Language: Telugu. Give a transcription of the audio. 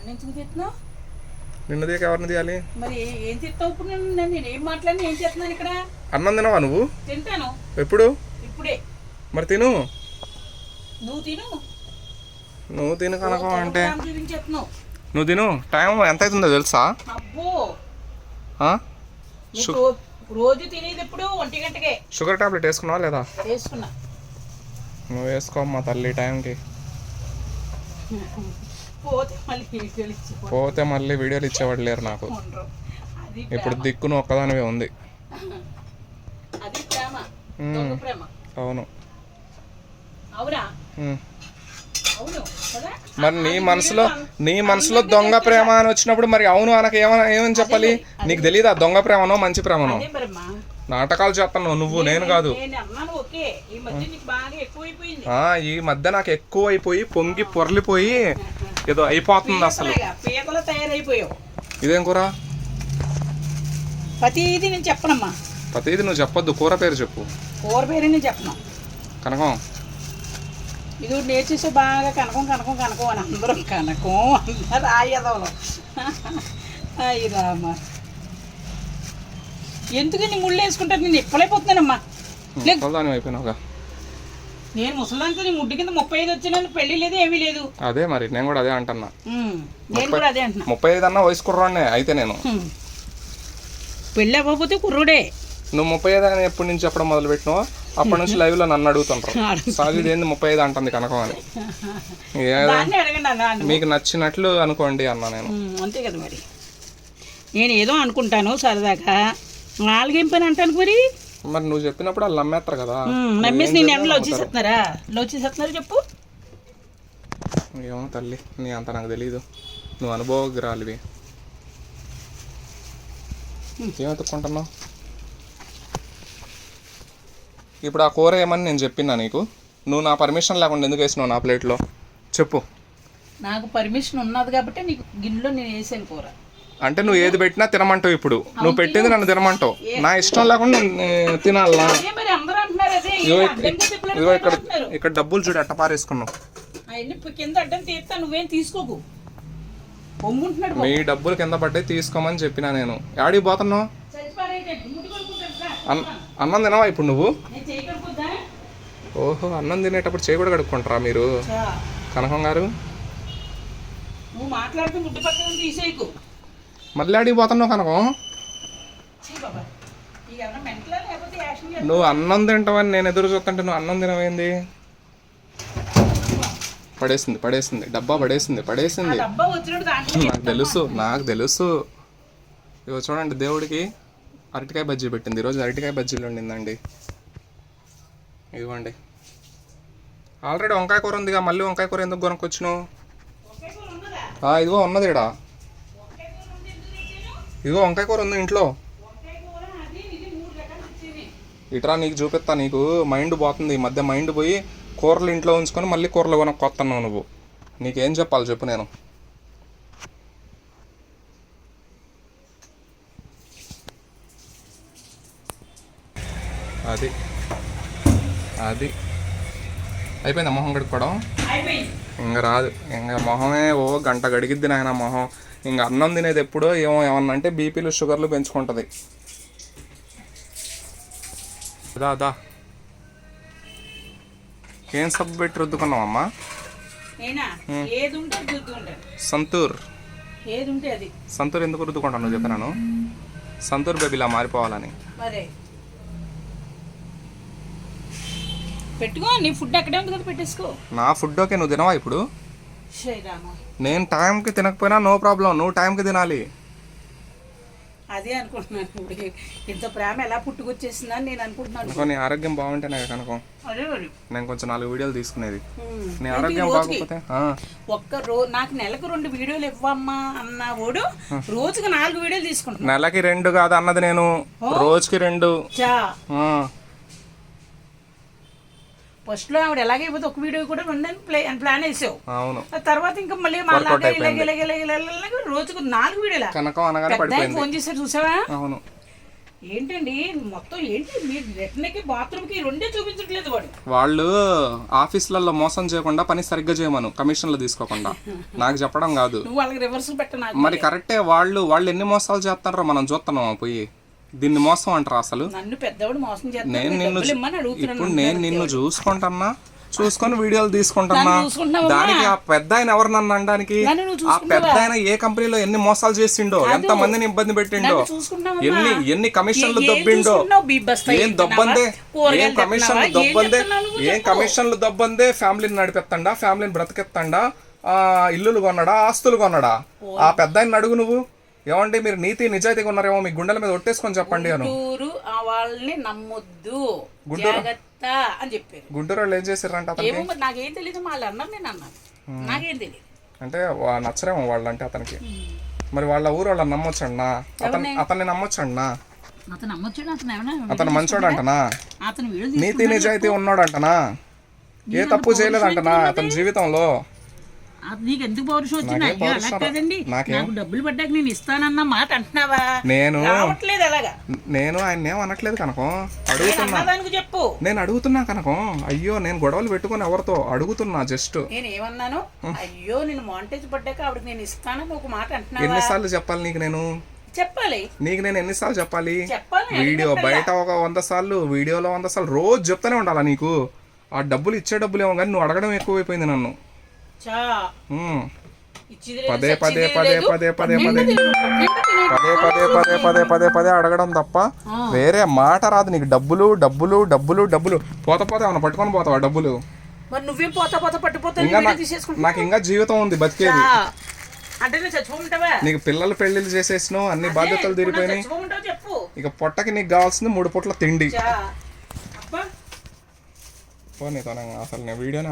నన్ను ఎందుకు తిట్టున్నావు నిన్ను దిగ ఎవరిని తీయాలి? మరి ఏ- తిట్టావు ఇప్పుడు నన్ను నేను ఏం మాట్లాడినా ఏం చేస్తున్నాను ఇక్కడ? అన్నం తినవా నువ్వు? తింటాను. ఎప్పుడు? ఇప్పుడే. మరి తిను. నువ్వు తిను. నువ్వు తిను కనకం అంటే. నువ్వు తిను. టైం ఎంత అవుతుందో తెలుసా? అబ్బో. రోజు తినేది ఎప్పుడు? ఒంటి గంటకే. షుగర్ టాబ్లెట్ వేసుకున్నావా లేదా? వేసుకున్నా. నువ్వు వేసుకోమ్మా తల్లి టైంకి. పోతే మళ్ళీ వీడియోలు ఇచ్చేవాడు లేరు నాకు. ఇప్పుడు దిక్కు నువ్వు ఒక్కదానివే ఉంది. అవును. మరి నీ మనసులో నీ మనసులో దొంగ ప్రేమ అని వచ్చినప్పుడు మరి అవును అనక ఏమని ఏమని చెప్పాలి? నీకు తెలియదా దొంగ ప్రేమనో మంచి ప్రేమనో? నాటకాలు చేస్తాను నువ్వు నేను కాదు. ఈ మధ్య నాకు ఎక్కువ అయిపోయి పొంగి పొరలిపోయి ఏదో అయిపోతుంది అసలు. పీతలో తయారైపోయావు. ఇదేం కూర? ప్రతిదీ నేను చెప్పనమ్మా. ప్రతిది నువ్వు చెప్పొద్దు కూర పేరు చెప్పు. కూర పేరు నేను చెప్పను. కనకం. ఇది నేర్చేసి బాగా కనకం కనకం కనకం అని అందరం కనకం అందరు ఆయదవలు అయ్యి రామ. ఎందుకని ముళ్ళు వేసుకుంటారు? నేను ఎప్పుడైపోతున్నానమ్మా దాని అయిపోయినావుగా. నేను ముసలాంతో నీ ముడ్డు కింద ముప్పై ఐదు వచ్చిన పెళ్ళి లేదు ఏమీ లేదు. అదే మరి నేను కూడా అదే అంటున్నా. ఉమ్, నేను కూడా అదే అంటున్నా. ముప్పై ఐదు అన్న వయసు కుర్రాడినే అయితే నేను. పెళ్ళి అవ్వకపోతే కుర్రుడే. నువ్వు ముప్పై ఐదు అని ఎప్పటి నుంచి చెప్పడం మొదలు పెట్టినావో అప్పటి నుంచి లైవ్లో నన్ను అడుగుతుంటారు. సాగు ఏంది ముప్పై ఐదు అంటుంది కనకం అని. మీకు నచ్చినట్లు అనుకోండి అన్న నేను. అంతే కదా మరి. నేను ఏదో అనుకుంటాను సరదాగా. నాలుగేం పని అంటాను మరి? మరి నువ్వు చెప్పినప్పుడు వాళ్ళు నమ్మేస్తారు కదా. నమ్మేసి నేను ఎండలో వచ్చేసేస్తున్నారా లో వచ్చేసేస్తున్నారు చెప్పు. ఏమో తల్లి నీ అంత నాకు తెలీదు. నువ్వు అనుభవగ్రాలివి ఏం వెతుక్కుంటున్నావు? ఇప్పుడు ఆ కూర ఏమని నేను చెప్పినా నీకు? నువ్వు నా పర్మిషన్ లేకుండా ఎందుకు వేసినావు నా ప్లేట్లో చెప్పు. నాకు పర్మిషన్ ఉన్నది కాబట్టి నీకు గిన్నెలో నేను వేసాను కూర. అంటే నువ్వు ఏది పెట్టినా తినమంటావు ఇప్పుడు. నువ్వు పెట్టింది నన్ను తినమంటావు. నా ఇష్టం లేకుండా తినాలా? ఇదిగో ఇక్కడ- ఇక్కడ డబ్బులు చూడు ఎట్ట పారేసుకున్నావు. అవన్నీ ఇప్పుడు కింద అడ్డం తీస్తా నువ్వేం తీసుకోకు. పొమ్ముంటున్నాడు మీ డబ్బులు కింద పడ్డాయి తీసుకోమని చెప్పినా నేను. యాడికి పోతున్నావు? అన్నం తినవా ఇప్పుడు నువ్వు? ఓహో అన్నం తినేటప్పుడు చేయి కూడా కడుక్కుంటారా మీరు? కనకం గారు? నువ్వు మాట్లాడుతూ ముడ్డు పక్కన తీసేయకు. మళ్ళీ అడిగి పోతున్నావు కనకం? నువ్వు అన్నం తింటావని నేను ఎదురు చూస్తుంటే నువ్వు అన్నం తినవేంది? పడేసింది పడేసింది. డబ్బా పడేసింది పడేసింది. నాకు తెలుసు నాకు తెలుసు. ఇగో చూడండి దేవుడికి అరటికాయ బజ్జీ పెట్టింది. ఈరోజు అరటికాయ బజ్జీలు వండిందండి. ఇదిగోండి. ఆల్రెడీ వంకాయ కూర ఉందిగా మళ్ళీ వంకాయ కూర ఎందుకు కొనుక్కొచ్చినావు? ఆ, ఇదిగో ఉన్నది ఇక్కడ ఒకే కూర ఉంది ఎందుకు తెచ్చాను ఇదిగో వంకాయ కూర ఉంది ఇంట్లో. ఇట్రా నీకు చూపిస్తా నీకు మైండ్ పోతుంది. ఈ మధ్య మైండ్ పోయి కూరలు ఇంట్లో ఉంచుకొని మళ్ళీ కూరలు కొనుక్కొస్తున్నావు నువ్వు. నీకేం చెప్పాలి చెప్పు నేను. అది. అది. అయిపోయిందా మొహం కడుక్కోవడం? ఇంకా రాదు. ఇంకా మొహమే ఓ గంట గడిగిద్ది నాయన మొహం. ఇంకా అన్నం తినేది ఎప్పుడో ఏమో ఏమన్నా అంటే బీపీలు షుగర్లు పెంచుకుంటుంది. దా దా. ఏం సబ్బు పెట్టి రుద్దుకున్నావమ్మా? అది సంతూర్. అది. సంతూర్ ఎందుకు రుద్దుకుంటాను నువ్వు చెప్పినాను సంతూర్ బేబీలా మారిపోవాలని మరే పెట్టుకో నీ ఫుడ్ అక్కడే ఉంది కదా పెట్టేసుకో. నా ఫుడ్ ఓకే నువ్వు తినవా ఇప్పుడు? శ్రీరామ నేను టైంకి తినకపోయినా నో ప్రాబ్లం నువ్వు టైంకి తినాలి. అదే అనుకుంటున్నాను ఇప్పుడు. ఇంత ప్రేమ ఎలా పుట్టుకొచ్చేసిందని నేను అనుకుంటున్నాను. ఆరోగ్యం బాగుంటేనే కనుకో అదే మరి. నేను కొంచెం నాలుగు వీడియోలు తీసుకునేది. నీ ఆరోగ్యం బాగోకపోతే? ఆ. ఒక్క రో నాకు నెలకు రెండు వీడియోలు ఇవ్వమ్మా అన్న వాడు రోజుకి నాలుగు వీడియోలు తీసుకుంటున్నా నెలకి రెండు కాదు అన్నది నేను. రోజుకి రెండు. చా. ఆ, ఫస్ట్లో ఆవిడ ఎలాగైపోతే ఒక వీడియో కూడా రెండని ప్లే ప్లాన్ వేసావు. అవును. తర్వాత ఇంకా మళ్ళీ మళ్ళీ ఇలాగ రోజుకు నాలుగు వీడియోలా ఫోన్ చేశారు చూసావా? అవును. ఏంటండి మొత్తం ఏంటి? మీరు రిటర్న్కి బాత్రూమ్కి రెండే చూపించట్లేదు వాడు. వాళ్ళు ఆఫీసులలో మోసం చేయకుండా పని సరిగ్గా చేయమను కమిషన్లు తీసుకోకుండా. నాకు చెప్పడం కాదు. నువ్వు వాళ్ళకి రివర్స్ పెట్ట మరి కరెక్టే వాళ్ళు వాళ్ళు ఎన్ని మోసాలు చేస్తారో మనం చూస్తున్నాం పోయి దీన్ని మోసం అంటారా అసలు? నన్ను పెద్దవాడు మోసం నేను నిన్ను ఇప్పుడు నేను నిన్ను చూసుకుంటున్నా చూసుకొని వీడియోలు తీసుకుంటున్నా? దానికి ఆ పెద్ద ఆయన ఎవరు నన్ను అనడానికి? ఆ పెద్ద ఆయన ఏ కంపెనీలో ఎన్ని మోసాలు చేసిండో ఎంత మందిని ఇబ్బంది పెట్టిండో? ఎన్ని ఎన్ని కమిషన్లు దొబ్బిండో ఏం? దొబ్బందే? ఏం కమిషన్లు దొబ్బందే? ఏం. కమిషన్లు దొబ్బందే? ఫ్యామిలీని నడిపెత్తండా? ఫ్యామిలీని బ్రతికెత్తండా? ఆ ఇల్లులు కొన్నాడా? ఆస్తులు కొన్నాడా? ఆ పెద్ద ఆయన అడుగు నువ్వు. ఏమండి మీరు నీతి నిజాయితీగా ఉన్నారేమో మీ గుండెల మీద ఒట్టేసుకొని చెప్పండి అను. గుంటూరు ఆ వాళ్ళని నమ్మొద్దు. జాగ్రత్త అని చెప్పారు. గుంటూరు వాళ్ళు ఏం చేశారంట అతనికి? ఏమో మరి నాకేం తెలియదు వాళ్ళు అన్నారు నేను అన్నాను. నాకేం తెలియదు అంటే వా- నచ్చరేమో వాళ్ళంటే అతనికి. మరి వాళ్ళ ఊరు వాళ్ళని నమ్మొచ్చండి అతను అతన్ని నమ్మొచ్చండి అతను నమ్మొచ్చాడు? అతను ఏమైనా అతను మంచోడు అంటనా అతను నీతి నిజాయితీ ఉన్నాడు అంటనా ఏ తప్పు చేయలేదంటనా అతని జీవితంలో? నీకు ఎందుకు పౌరుషం వచ్చింది అయ్యో అలా కదండి? నాకేం? డబ్బులు పడ్డాక నేను ఇస్తానన్న మాట అంటున్నావా? నేను రావట్లేదు అలాగా. నేను ఆయన ఏం అనట్లేదు కనుక. నేను అడుగుతున్నా చెప్పు. నేను అడుగుతున్నా కనుక. అయ్యో నేను గొడవలు పెట్టుకొని ఎవరితో అడుగుతున్నా జస్ట్. నేను ఏమన్నాను? అయ్యో నేను మాంటేజ్ పడ్డాక ఆవిడకి నేను ఇస్తానని ఒక మాట అంటున్నావా? ఎన్నిసార్లు చెప్పాలి నీకు నేను? చెప్పాలి. నీకు నేను ఎన్నిసార్లు చెప్పాలి? చెప్పాలి వీడియో బయట ఒక వంద సార్లు వీడియోలో వంద సార్లు రోజు చెప్తానే ఉండాలా నీకు? ఆ డబ్బులు ఇచ్చే డబ్బులు ఏమో కానీ నువ్వు అడగడం ఎక్కువైపోయింది నన్ను. పదే పదే పదే. పదే పదే పదే. పదే పదే పదే పదే పదే పదే అడగడం తప్ప వేరే మాట రాదు నీకు. డబ్బులు డబ్బులు డబ్బులు డబ్బులు. పోత పోతే ఏమన్నా పట్టుకొని పోతావా డబ్బులు? మరి నువ్వేం పోతా పోతా పట్టిపోతా ఇంకా వీడియో నాకు ఇంకా జీవితం ఉంది బతికేది. అంటే నీకు పిల్లలు పెళ్ళిళ్ళు చేసేసినావు అన్ని బాధ్యతలు తీరిపోయినాయి. ఇక పొట్టకి నీకు కావాల్సింది మూడు పూట్ల తిండి. పోనీ తన అసలు నేను వీడియోనే